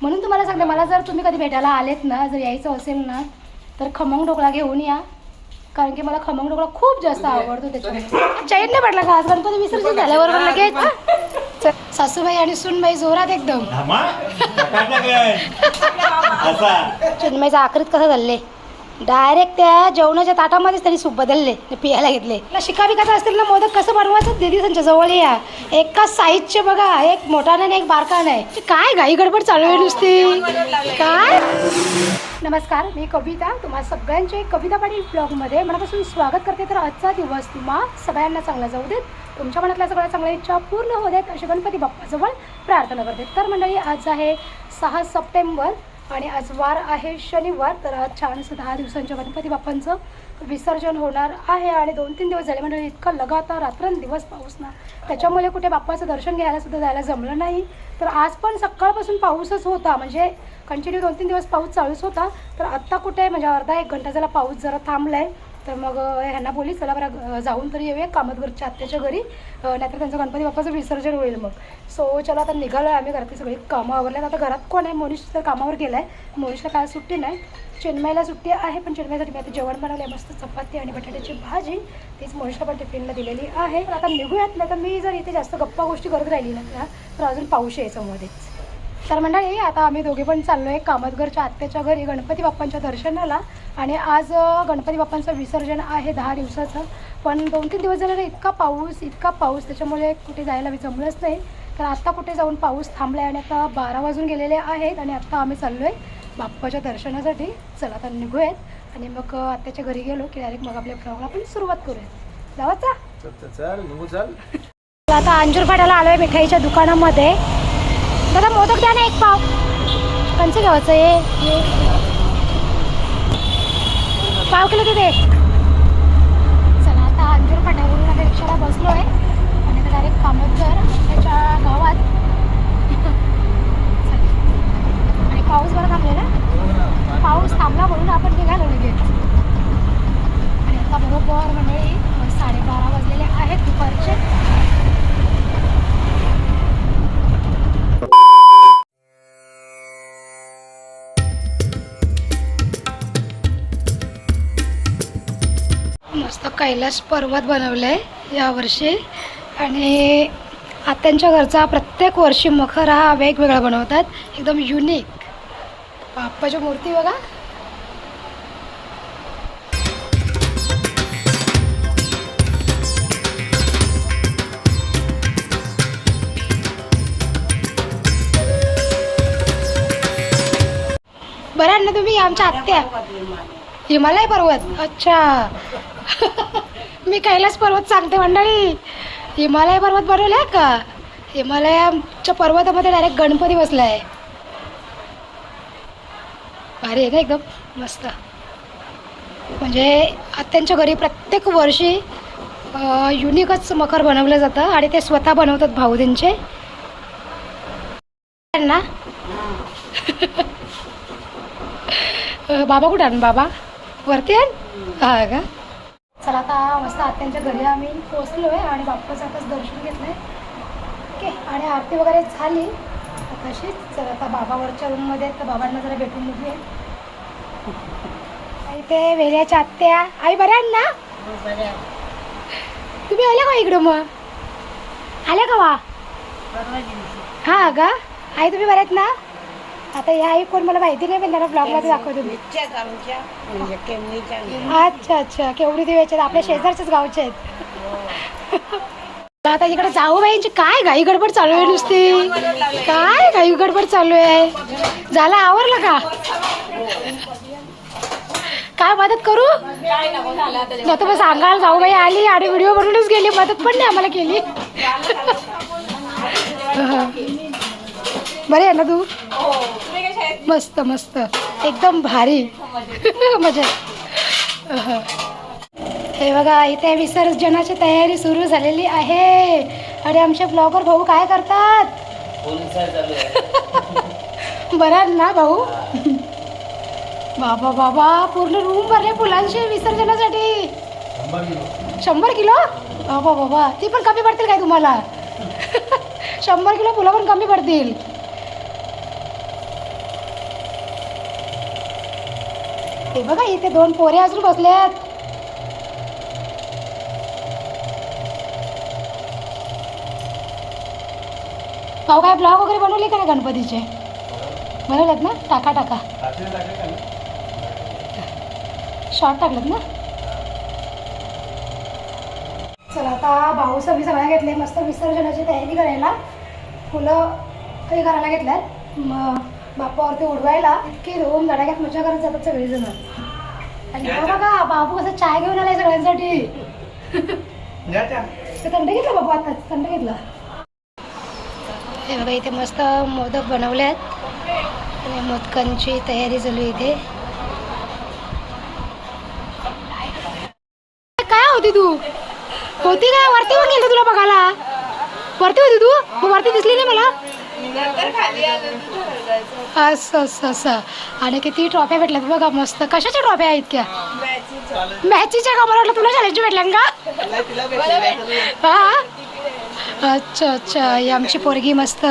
म्हणून तुम्हाला सांगते मला जर तुम्ही कधी भेटायला आलेत ना जर यायचं असेल ना तर खमंग ढोकळा घेऊन या. कारण की मला खमंग ढोकळा खूप जास्त आवडतो त्याच्यामुळे चैन नाही पडला का आज? गणपती विसर्जन झाल्याबरोबर लगेच सासूबाई आणि सुनबाई जोरात एकदम. चिन्मयचा आकृत कसं चालले डायरेक्ट त्या जेवणाच्या ताटामध्येच त्यांनी सूप बदलले पियाला घेतले. मला शिका बिकायचं असतील ना मोदक कसं बनवायचं? दिदी त्यांच्या जवळ या. एका साईजचे बघा एक मोठा नाही एक बारका नाही काय घाई गडबड चालू आहे नुसती? काय? नमस्कार मी कविता. तुम्हा सगळ्यांचे कविता पाटील ब्लॉगमध्ये मनापासून स्वागत करते. तर आजचा दिवस तुम्हा सगळ्यांना चांगला जाऊ देत. तुमच्या मनातल्या सगळ्या चांगल्या इच्छा पूर्ण होऊ देत. अशी गणपती बाप्पाजवळ प्रार्थना करते. तर मंडळी आज आहे सहा सप्टेंबर. आणि आज वार आहे शनिवार तर आज छान असं दहा दिवसांच्या गणपती बाप्पांचं विसर्जन होणार आहे. आणि दोन तीन दिवस झाले म्हणजे इतकं लगातार रात्रंदिवस पाऊस ना. त्याच्यामुळे कुठे बाप्पाचं दर्शन घ्यायला सुद्धा जायला जमलं नाही. तर आज पण सकाळपासून पाऊसच होता. म्हणजे कंटिन्यू दोन तीन दिवस पाऊस चालूच होता. तर आत्ता कुठे म्हणजे अर्धा एक घंटा झाला पाऊस जरा थांबला आहे तर मग ह्यांना बोलली चला बरं जाऊन तरी येऊया कामतघरच्या आत्याच्या घरी नाहीतर त्यांचं गणपती बाप्पाचं विसर्जन होईल मग. सो चला आता निघालो आहे आम्ही घरातली सगळी. कामं आवरल्यात. आता घरात कोण आहे? मोनिश तर कामावर गेला आहे मोनिशला काय सुट्टी नाही. चेन्मईला सुट्टी आहे पण चेन्मईसाठी मी आता जेवण बनवलं आहे मस्त चपाती आणि बटाट्याची भाजी. तीच मोनिशला पण टिफिनला दिलेली आहे. आता निघूयात. नाही तर मी जर इथे जास्त गप्पा गोष्टी करत राहिली ना तर अजून पाऊस यायचं मध्येच. तर मंडळी आता आम्ही दोघे पण चाललो आहे कामतघरच्या आत्याच्या घरी गणपती बाप्पांच्या दर्शनाला. आणि आज गणपती बाप्पांचं विसर्जन आहे दहा दिवसाचं. पण दोन तीन दिवस झाले इतका पाऊस इतका पाऊस त्याच्यामुळे कुठे जायला जमलंच नाही. तर आत्ता कुठे जाऊन पाऊस थांबला आहे आणि आता बारा वाजून गेलेले आहेत आणि आत्ता आम्ही चाललो आहे बाप्पाच्या दर्शनासाठी. चला आता निघूयात आणि मग आत्याच्या घरी गेलो की डायरेक्ट मग आपल्या ब्लॉगला आपण सुरुवात करूयात. चल आता अंजूर फाट्याला आलो आहे मिठाईच्या दुकानामध्ये. दादा मोदक द्या ना एक पाव. कंचं घ्यायचं हे? पाव किलो तिथे चला आता अंजूर फाट्यावरून आता रिक्षाला बसलो आहे. आणि आता डायरेक्ट कामतकर त्याच्या गावात. आणि पाऊस बरं थांबलेला? पाऊस थांबला म्हणून आपण निघालो लगेच. आणि आता बरोबर मंडळी साडेबारा वाजलेले आहेत दुपारचे. मस्त कैलास पर्वत बनवलं आहे यावर्षी. आणि आत्यांच्या घरचा प्रत्येक वर्षी मखर हा वेगवेगळा बनवतात. एकदम युनिक बाप्पाची मूर्ती बघा. बरं ना तुम्ही आमच्या आत्या. हिमालय पर्वत. अच्छा. मी कैलास पर्वत सांगते मंडळी. हिमालय पर्वत बनवलाय का? हिमालयाच्या पर्वतामध्ये डायरेक्ट गणपती बसलाय. भारी आहे ना एकदम? मस्त. म्हणजे आत्यांच्या घरी प्रत्येक वर्षी युनिकच मखर बनवलं जातं आणि ते स्वतः बनवतात भाऊ ना? बाबा कुठं आण बाबा? वरती आण. हा का? चला आता मस्त आत्यांच्या घरी आम्ही पोचलो आहे आणि बाप्पाचं आताच दर्शन घेतलं आहे ओके आणि आरती वगैरे झाली. तशीच चला आता बाबा वरच्या रूममध्ये तर बाबांना जरा भेटून निघूया इथे वेल्याच्या आत्या. आई बऱ्या आहेत ना? तुम्ही आल्या का इकडं मग? आल्या का वा? हा का? आई तुम्ही बऱ्यात ना? आता या आई कोण मला माहिती नाही पण त्यांना ब्लॉगमध्ये दाखवतो. मी अच्छा अच्छा. केवढी देवाचे आपल्या शेजारच्याच गावचे आहेत. आता इकडे जाऊबाईंची काय घाई गडबड चालू आहे नुसती. काय घाई गडबड चालू आहे? झालं आवरलं का? काय मदत करू? नाही तर मग सांगाल जाऊबाई आली आणि व्हिडिओ बनवूनच गेली. मदत पण नाही आम्हाला केली. बरे आहे ना तू? मस्त मस्त. एकदम भारी. मजा. हे बघा इथे विसर्जनाची तयारी सुरू झालेली आहे. आणि आमचे ब्लॉगर भाऊ काय करतात? बरं ना भाऊ? बाबा बाबा पूर्ण रूम भरले फुलांचे विसर्जनासाठी. शंभर किलो? बाबा बाबा ती पण कमी पडतील काय तुम्हाला? शंभर किलो फुलं पण कमी पडतील. हे बघा इथे दोन पोरे अजून बसल्यात. भाऊ काय ब्लॉग वगैरे बनवले का ना गणपतीचे? बनवलेत ना? टाका टाका. शॉर्ट टाकलेत ना? चला आता भाऊ सगळी सगळ्या घेतले. मस्त विसर्जनाची तयारी करायला. फुलं काही करायला घेतल्यात. मग बापावरती उडवायला इतके दोन गडाक्यात मजा करत जातात सगळेजण. आणि हो बघा बाबू कसं चाय घेऊन आलाय सगळ्यांसाठी. ते थंड घेतलं बाबू आता? थंड घेतलं? हे बघा इथे मस्त मोदक बनवले आहेत आणि मोदकांची तयारी चालू इथे. काय होती तू? होती काय? वरती पण गेलं तुला बघायला? वरती होती तू? मग वरती दिसली नाही मला? असं असं असं. आणि किती ट्रॉफ्या भेटल्यात बघा मस्त. कशाच्या ट्रॉफ्या आहेत इतक्या मॅचीच्या. का? मला वाटलं तुला चॅलेंज भेटल्या का? हा? अच्छा अच्छा. ही आमची पोरगी मस्त.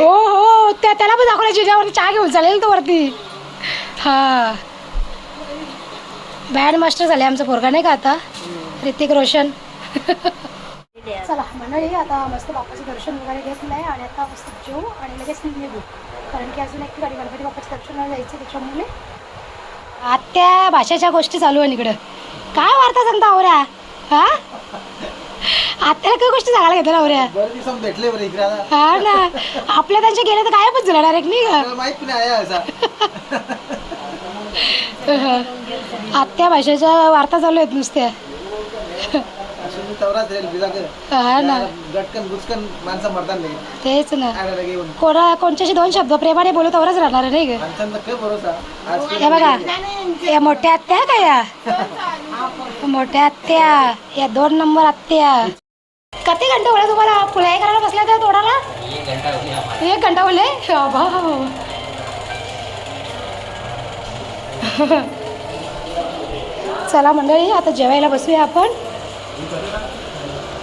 हो हो. त्या त्याला पण दाखवलं जिजावरती चहा घेऊन चालेल तो वरती. हा. बँड मास्टर झाले आमचा पोरगा नाही का आता? ऋतिक रोशन. चला मंडळी आता मस्त बाप्पाचं दर्शन वगैरे घेतलं आहे आणि आता मस्त जेऊ आणि लगेच निघू. कारण की अजून एक ठिकाणी गणपती बाप्पाच्या दर्शनाला जायचं त्याच्यामुळे. आत्या भाषेच्या गोष्टी चालू आहे इकडं. काय वार्ता सांगता आवऱ्या? हा? आत्याला काय गोष्टी सांगायला घेतल्या आवऱ्या? भेटले बरं इकडे आता. हा ना. आपल्या त्यांच्या गेले तर गायबच झाला डायरेक्ट नाही का? आपल्याला माहीत पण आहे असा. आत्या भाषेच्या वार्ता चालू आहेत नुसत्या. अशी मी तवराच राहील बिजा कर. हा ना. गटकन बुचकन माणसं मरतात नाही. तेच ना. आणायला घेऊन कोणा कोणच्याशी दोन शब्द प्रेमाने बोलत आवरच राहणार नाही का? माणसांचा काय भरोसा? आज हे बघा या मोठ्या आत्या का या? मोठ्या आत्या या दोन नंबर आत्या. किती घंटे बोला तुम्हाला? फुलाई करायला बसल्या त्या तोडाला एक घंटा बोलले बाबा चला मंडळी आता जेवायला बसूया आपण.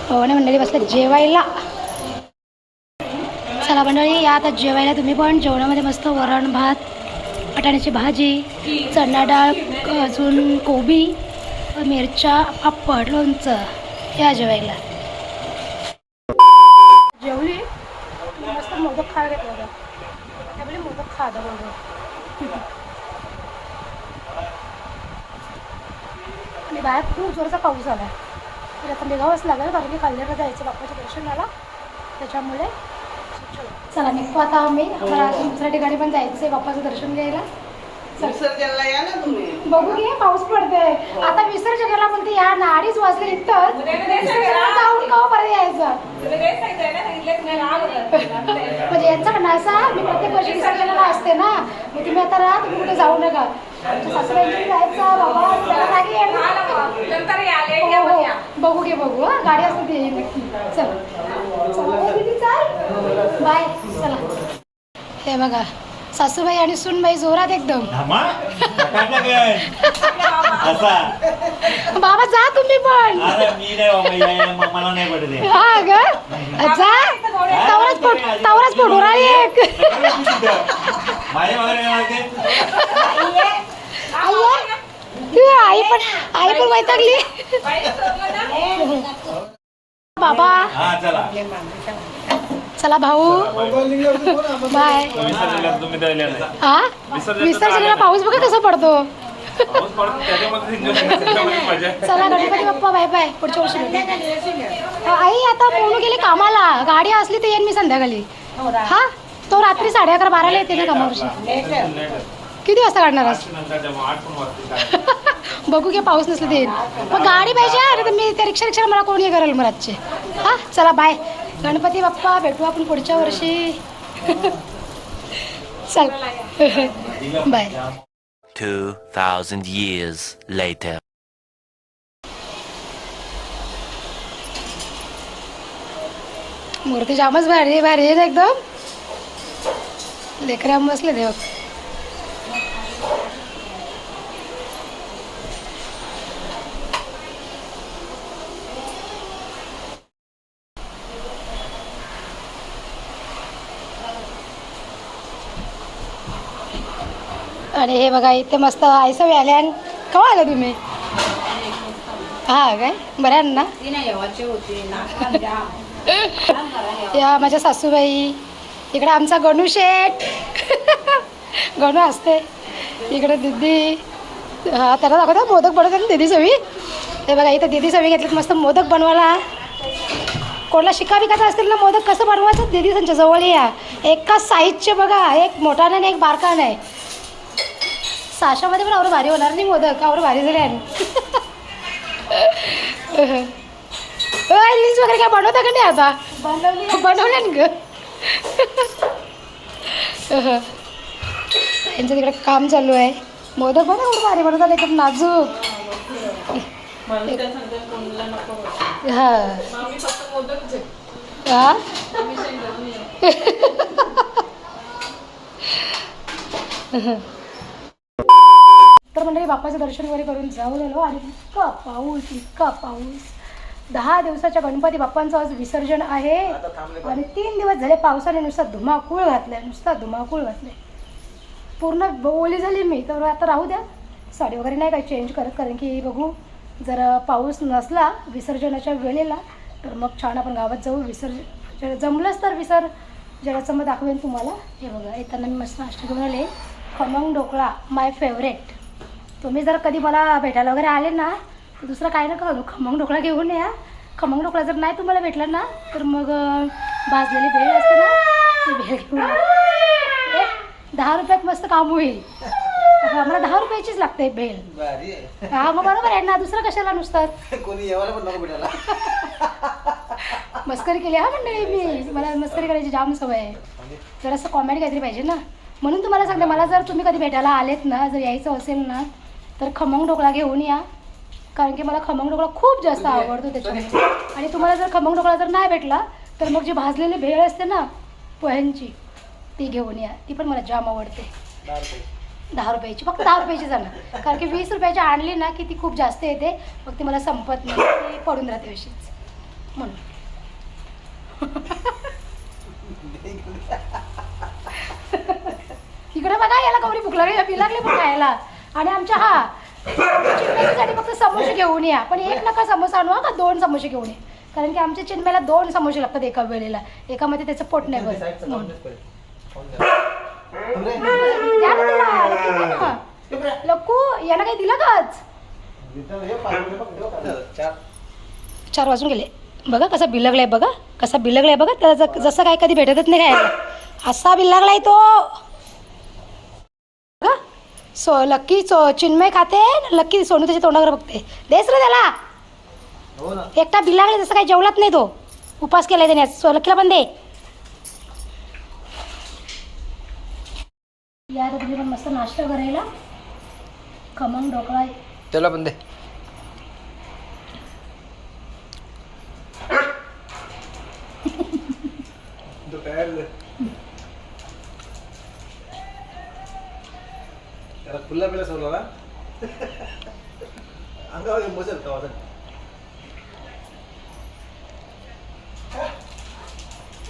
हो मंडळी बसलं. जेवायला. चला मंडळी या आता जेवायला तुम्ही पण. जेवणामध्ये मस्त वरण भात वाटाण्याची भाजी चणा डाळ अजून कोबी मिरच्या पापड लोणचं. या जेवायला. जेवली? मस्त मोदक खा घेतलं होतं त्यामुळे मोदक खादा बरोबर आणि बाहेर खूप जोरचा पाऊस आला तर आता निघावंच लागेल कारण की कल्याणला जायचं बाप्पाच्या दर्शनाला. त्याच्यामुळे चला निघतो आता आम्ही. आम्हाला दुसऱ्या ठिकाणी पण जायचं आहे बाप्पाचं दर्शन घ्यायला. चल. विसर्जनला या ना तुम्ही. बघू घे पाऊस पडतोय. आता विसर्जनाला बोलते या ना अडीच वाजले इथं विसर्जनाला जाऊन का परत यायचं? म्हणजे यांचं म्हणणं असं मी प्रत्येक वर्षी विसर्जनाला असते ना. मग तुम्ही आता राहा तुम्ही कुठे जाऊ नका. सासूबाईंची जायचं बाबा. हो, हो. बघू घे बघू हा. गाडी असते ते येईल नक्की चल बाय. चला. हे बघा सासूबाई आणि सुनबाई जोरात एकदम. असा. बाबा जा तुम्ही पण. आहे. हा ग. जा. तवरच पोट तवरच पोट राहिली एक? आई आई पण आई पण वैतागली. बाबा. चला भाऊ. बाय. विसर्जनाला हा? विसर्जनाला पाऊस बघा कसा पडतो. चला गणपती बाप्पा बाय बाय. पुढच्या वर्षी आई आता मोनू गेले कामाला. गाडी असली तर येईन मी संध्याकाळी. हा? तो रात्री साडे अकरा बाराला येते ना कामावरची किती वाजता काढणार आहेस? बघू की पाऊस नसलं ते येईल. मग गाडी पाहिजे अरे तर मी त्या रिक्षा रिक्षा मला कोण हे करेल मग रातचे हा चला बाय गणपती बाप्पा भेटू आपण पुढच्या वर्षी. चल. Bye 2,000 years later. मूर्ती जामच भारी भारी आहे ना एकदम. लेकरा बसले देव आणि हे बघा इथे मस्त आयसवी आल्या आणि केव्हा आले तुम्ही? हा काय? बरं आहे ना? या माझ्या सासूबाई. इकडे आमचा गणू शेठ. गणू असते. इकडे दिदी. हा त्याला दाखवता मोदक बनवतात ना दिदी सवी हे बघा इथं दिदी सवी घेतलेत मस्त मोदक बनवायला. कोणाला शिका बिकायचं असतील ना मोदक कसं बनवायचं? दिदी त्यांच्या जवळ या. एकाच साईजचे बघा एक मोठा नाही आणि एक बारका नाही. साशामध्ये पण आवडं भारी होणार नाही मोदक आवडं भारी झाले आहे रील्स वगैरे काय बनवता का नाही आता? बनवल्या ना ग. यांचं तिकडे काम चालू आहे. मोदक बघा एवढं भारी बनवतात एकदम नाजूक. हा हा. बाप्पाचं दर्शन वगैरे करून जाऊन आलो आणि इतका पाऊस इतका पाऊस. दहा दिवसाच्या गणपती बाप्पांचं आज विसर्जन आहे. आणि तीन दिवस झाले पावसाने नुसता धुमाकूळ घातलाय नुसता धुमाकूळ घातलाय. पूर्ण ओली झाली मी तर आता राहू द्या. साडी वगैरे नाही काही चेंज करत कारण की बघू जर पाऊस नसला विसर्जनाच्या वेळेला तर मग छान आपण गावात जाऊ. विसर्जन जमलंच तर विसर्जनाचं मग दाखवेन तुम्हाला. हे बघा येताना मी मस्त नाश्ता घेऊन आले. खमंग ढोकळा माय फेवरेट तुम्ही जर कधी मला भेटायला वगैरे आले ना तर दुसरं काय नका करू खमंग ढोकळा घेऊन या. खमंग ढोकळा जर नाही तुम्हाला भेटला ना तर मग भाजलेली भेळ असते ना ती भेळ घेऊन दहा रुपयात मस्त काम होईल. हा, मला दहा रुपयाचीच लागते भेळ. हा मग बरोबर आहे ना दुसरं कशाला नुसतं? कोणी मस्करी केली हा मंडळी मी. मला मस्करी करायची जाम सवय आहे. जरासं कॉमेडी काहीतरी पाहिजे ना. म्हणून तुम्हाला सांगते मला जर तुम्ही कधी भेटायला आलेत ना जर यायचं असेल ना तर खमंग ढोकळा घेऊन या. कारण की मला खमंग ढोकळा खूप जास्त आवडतो त्याच्यामुळे आणि तुम्हाला जर खमंग ढोकळा जर नाही भेटला तर मग जी भाजलेली भेळ असते ना पोह्यांची ती घेऊन या. ती पण मला जाम आवडते. दहा रुपये दहा रुपयाची. फक्त दहा रुपयाची जाणार. कारण की वीस रुपयाची आणली ना की ती खूप जास्त येते. मग ती मला संपत नाही. ती पडून राहते अशीच. म्हणून. इकडे बघा याला कवरी भूक लागली पी लागली पण खायला. आणि आमच्या हा चिन्मयसाठी फक्त समोसे घेऊन या. पण एक नका समोसा आणू हा का दोन समोसे घेऊन या? कारण की आमच्या चिन्मयला दोन समोसे लागतात एका वेळेला. एकामध्ये त्याचं पोट नाही म्हणून. द्या. ना ना. लक्कू याला काही दिलं काच चार. चार वाजून गेले. बघा कसा बिलगलाय बघा. कसा बिलगलाय बघा. त्याचा जसं काय कधी भेटतच नाही खायला असा बिलगलाय तो. सो लक्की सो चिन्मय खाते लक्की सोनू त्याच्या तोंडावर बघते. देस रे त्याला. हो ना. एकटा बिलागला जसं काही जेवलाच नाही तो. उपास केलाय त्याने. सो लक्कीला पण दे. या आता तुम्ही पण मस्त नाश्ता करायला. खमंग ढोकळा. त्याला पण दे. त्याला सोडला ना अंगावर घेऊन बसेल का वाजत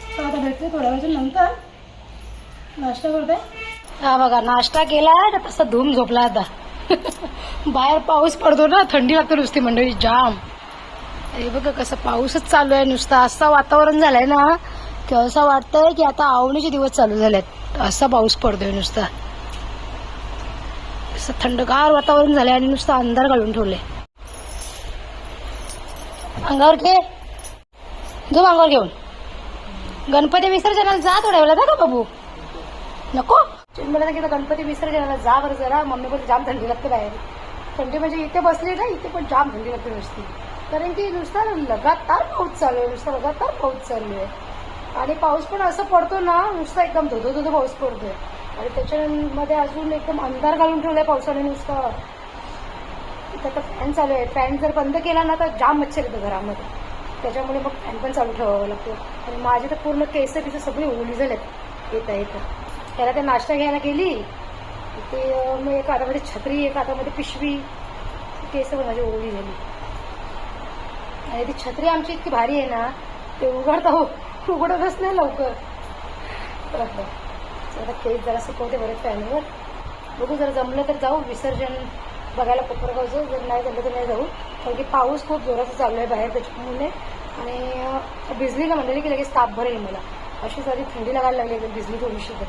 तर आता भेटते थोड्या वेळाच्या नंतर नाश्ता करते हा बघा नाश्ता केला तर तसा धूम झोपला आता बाहेर पाऊस पडतो ना थंडी लागते नुसती मंडळी जाम हे बघा कसं पाऊसच चालू आहे नुसता असं वातावरण झालंय ना की असं वाटतंय की आता आवणीचे दिवस चालू झालेत असा पाऊस पडतोय नुसता असं थंडगार वातावरण झालंय आणि नुसतं अंधार घालून ठेवले अंगावर घे जो अंगावर घेऊन. गणपती विसर्जनाला जा थोड्या वेळा का बाबू? नको. मला सांगितलं गणपती विसर्जनाला जा बरं जरा मम्मी पण जाम थंडी लागते बाहेर. थंडी म्हणजे इथे बसली ना इथे पण जाम थंडी लागते नुसती. कारण की नुसता लगातार पाऊस चालू आहे नुसता लगातार पाऊस चालू आहे. आणि पाऊस पण असं पडतो ना नुसता एकदम धोधो धोधो पाऊस पडतोय. आणि त्याच्यामध्ये अजून एकदम अंधार घालून ठेवलाय पावसाने नुसतं. इथं आता फॅन चालू आहे. फॅन जर बंद केला ना तर जाम मच्छर येतं घरामध्ये. त्याच्यामुळे मग फॅन पण चालू ठेवावं लागतो. आणि माझे तर पूर्ण केस तिथे सगळी ओली झालेत येता येतं. त्याला ते नाश्ता घ्यायला गेली. ते मग एका हातामध्ये छत्री एका हातामध्ये पिशवी केस पण माझी ओली झाली आणि ती छत्री आमची इतकी भारी आहे ना ते उघडता हो उघडतच नाही लवकर. तर आता केस जरा सुकवते बरेच फॅनवर बघू जर जमलं तर जाऊ विसर्जन बघायला कोपरगावचं जर नाही जमलं तर नाही जाऊ. कारण की पाऊस खूप जोराचा चालू आहे बाहेर त्याच्यामुळे. आणि बिजलीला भिजली ना म्हणलेली की लगेच ताप भरेल मला. अशी सारी थंडी लागायला लागली एकदम भिजली थोडीशी तर.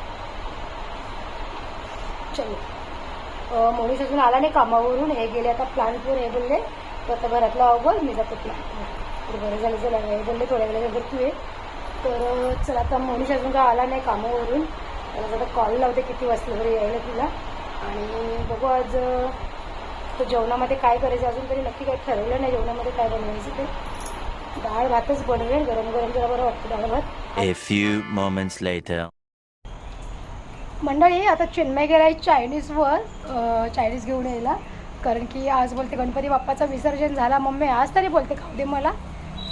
चलो. मनुष्य अजून आला नाही कामावरून. हे गेले आता प्लांटवर हे बोलले. तर आता घरातला अवघड मी जातो प्लांटवर बरं झालं चला. हे बोलले थोड्या वेळेनंतर तू ये. तर चला आता मनुष्य अजून काय आला नाही कामावरून. त्याला आता कॉल लावते किती वाजता वगैरे यायला तिला. आणि बघू आज तर जेवणामध्ये काय करायचं अजून तरी नक्की काही ठरवलं नाही जेवणामध्ये काय बनवायचं ते. डाळ भातच बनवेल गरम गरम जरा बरं वाटतं डाळ भात. A few moments later. मंडळी आता चिन्मय गेला चायनीजवर चायनीज घेऊन यायला. कारण की आज बोलते गणपती बाप्पाचं विसर्जन झाला मम्मी आज तरी बोलते खाऊ दे मला.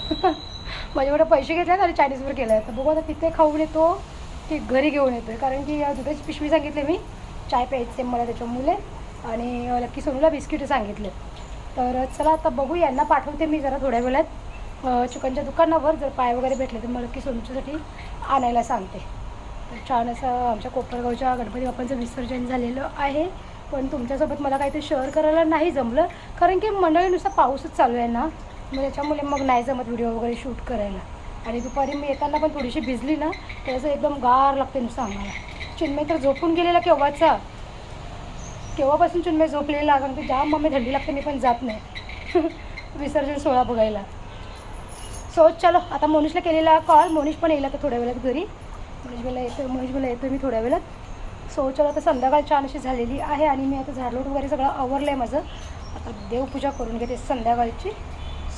माझ्याकडे पैसे घेतले आणि चायनीजवर गेलं तर बघू आता तिथे खाऊन येतो. ती घरी घेऊन येतो कारण की दुधाची पिशवी सांगितली मी. चाय प्यायचे मला त्याच्यामुळे आणि लक्की सोनूला बिस्किट सांगितले. तर चला आता बघू. यांना पाठवते मी जरा थोड्या वेळात. चिकनच्या दुकानावर जर पाय वगैरे भेटले तर मला लक्की सोनूच्यासाठी आणायला सांगते. तर छान असं आमच्या कोपरगावच्या गणपती बाप्पांचं विसर्जन झालेलं आहे. पण तुमच्यासोबत मला काही ते शेअर करायला नाही जमलं. कारण की मंडळीनुसार पाऊसच चालू आहे ना. मग त्याच्यामुळे मग नाही जमत व्हिडिओ वगैरे शूट करायला. आणि दुपारी मी येताना पण थोडीशी भिजली ना तर असं एकदम गार लागते नुसतं आम्हाला. चिन्मय तर झोपून गेलेला केव्हाचा? केव्हापासून चिन्मय झोपलेला? कारण की जाम मम्मी थंडी लागते मी पण जात नाही. विसर्जन सोहळा बघायला. सो चलो आता मोनिशला केलेला कॉल मोनिश पण येईल आता थोड्या वेळात घरी. मोनिश मला येतो मोनिश मला येतो मी थोड्या वेळात. सो चलो आता संध्याकाळ छान अशी झालेली आहे आणि मी आता झाडलोट वगैरे सगळं आवरलं आहे माझं. आता देवपूजा करून घेते संध्याकाळची.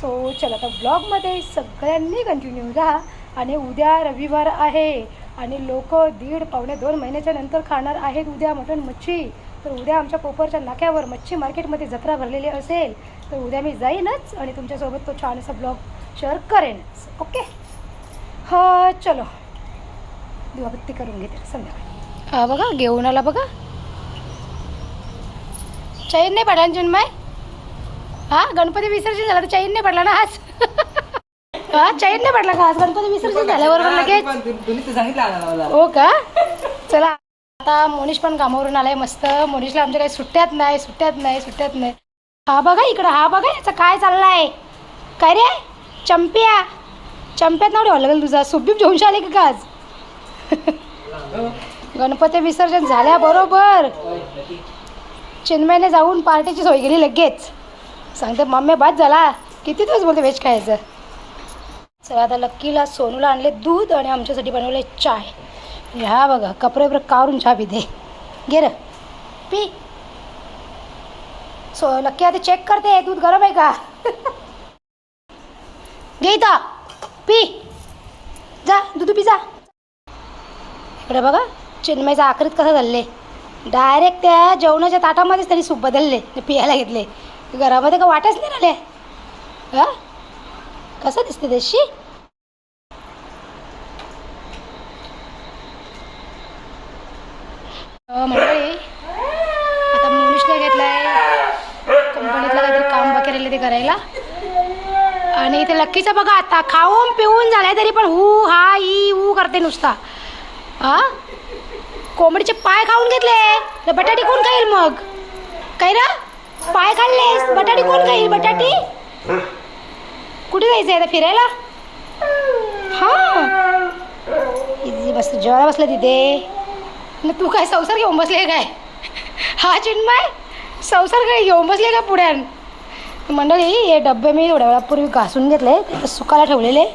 सो चला आता ब्लॉगमध्ये सगळ्यांनी कंटिन्यू राहा आणि उद्या रविवार आहे आणि लोक दीड पावणे दोन महिन्याच्या नंतर खाणार आहेत उद्या मटण मच्छी. तर उद्या आमच्या कोपरच्या नाक्यावर मच्छी मार्केटमध्ये जत्रा भरलेली असेल तर उद्या मी जाईनच आणि तुमच्यासोबत तो छान असा ब्लॉग शेअर करेनच. ओके? हां चलो. दिवाबत्ती करून घेते संध्याकाळी. बघा घेऊन आला बघा. चैन नाही पडला जन्माय हा गणपती विसर्जन झाला तर चैन नाही पडला ना आज हा चैन नाही पडला का आज गणपती विसर्जन झाल्यावर लगेच. हो का? चला आता मोनिश पण कामावरून आलाय मस्त. मोनिशला आमच्या काही सुट्ट्यात नाही सुट्ट्यात नाही सुट्ट्यात नाही. हा बघा इकडं हा बघा याचा काय चाललाय. काय रे? चंप्या. चंप्यात नाव ठेवायला लागेल तुझा. सुबीप घेऊन आले का आज? गणपती विसर्जन झाल्याबरोबर चिन्मयने जाऊन पार्टीची सोय केली लगेच. सांगते मम्मी बाद झाला. किती दिवस बोलते व्हेज खायचं? चला आता लक्कीला सोनूला आणले दूध आणि आमच्यासाठी बनवले चाय. ह्या बघा कपडे वगैरे कावरून चहा पिते. घे र. पी. सो लक्की आता चेक करते दूध गरम आहे का? घे इथं. पी. जा दूध पी जा. इकडे बघा चिन्मयचा आखरीत कसं चालले डायरेक्ट त्या जेवणाच्या ताटामध्येच त्यांनी सूप बदलले पियायला घेतले. घरामध्ये का वाटच नाही राहिले? हा? कसं दिसते तशी मंडळी आता मनुष्य घेतलाय कंपनीतलं काहीतरी काम वगैरे ते करायला. आणि इथे लक्कीचं बघा आता खाऊन पिऊन झालंय तरी पण हू हा ई ऊ करते नुसता. हा? कोंबडीचे पाय खाऊन घेतले तर बटाटी कोण खाईल मग? काय ना? पाय खाल्लेस? बटाटी कोण खाईल? बटाटी? कुठे जायचं आता फिरायला? हा. इजी बस जेवायला बसलं तिथे. तू काय संसार घेऊन बसले काय? हा चिन्मय. संसार काय घेऊन बसले का पुढ्यान? मंडळी हे डबे मी थोड्या वेळापूर्वी घासून घेतले ते सुकायला ठेवलेले.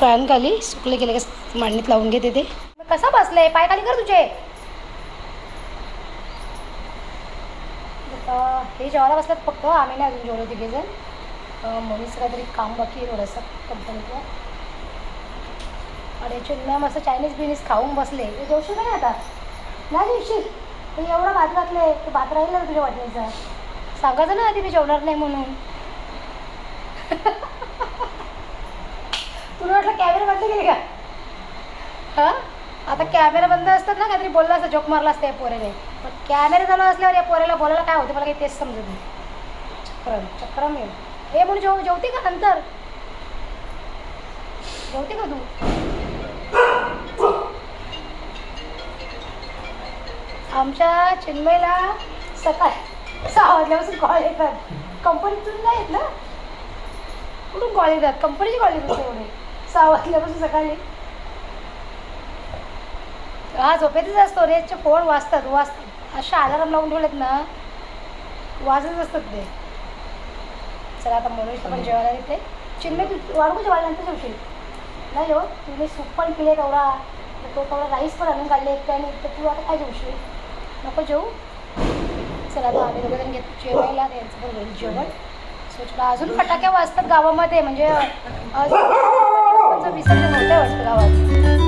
फॅन खाली सुकले गेले का मांडणीत लावून घेते ते. कसा बसले? पाय खाली कर तुझे. हे जेवायला बसल्यात फक्त आम्ही नाही अजून जेवढे तिघे जण मम्मीचं काहीतरी काम बाकी आहे थोडंसं कंपनीचं आणि चिन्मय मस्त चायनीज बिनीज खाऊन बसले. ते जेवशील का नाही आता? नाही जेवशील ते एवढं भात घातले ते भात राहिलं ना तुझ्या वाटणीचा? सांगायचं ना आधी मी जेवणार नाही म्हणून. तुला वाटलं कॅमेरा बंद केली का? हां? आता कॅमेरा बंद असतात ना काहीतरी बोलला असतं जोक मारला असतं या पोरेने. पण कॅमेरा चालू असल्यावर या पोऱ्याला बोलायला काय होतं? मला काही तेच समजत नाही. चक्रम चक्रम येऊ हे म्हणून जेव जेवते का नंतर? जेवते का तू? आमच्या चिन्मयला सकाळ सहा वाजल्यापासून कॉल येतात कंपनीतून नाही येत ना? कुठून कॉल येतात कंपनीचे कॉल येतात एवढे सहा वाजल्यापासून सकाळी. हा झोपेतच असतो. रेसचे फोन वाजतात वाजतात. अशा अलाराम लावून ठेवलेत ना वाजत असतात ते. चला आता मनोजला पण जेवायला येते चिन्मय तू वाढू जेवायला नंतर जेवशील? नाही हो तुम्ही सूप पण पिले तेवढा तर तो तेवढा राईस पण आणून काढले एकट्याने तर तू आता काय जेवशील? नको जेवू. चला आता आम्ही दोघं घेतो जेवायला त्यांचं पण होईल जेवण. सो तुला अजून फटाक्या वाजतात गावामध्ये म्हणजे विसर्जन होतं वाटतं गावात.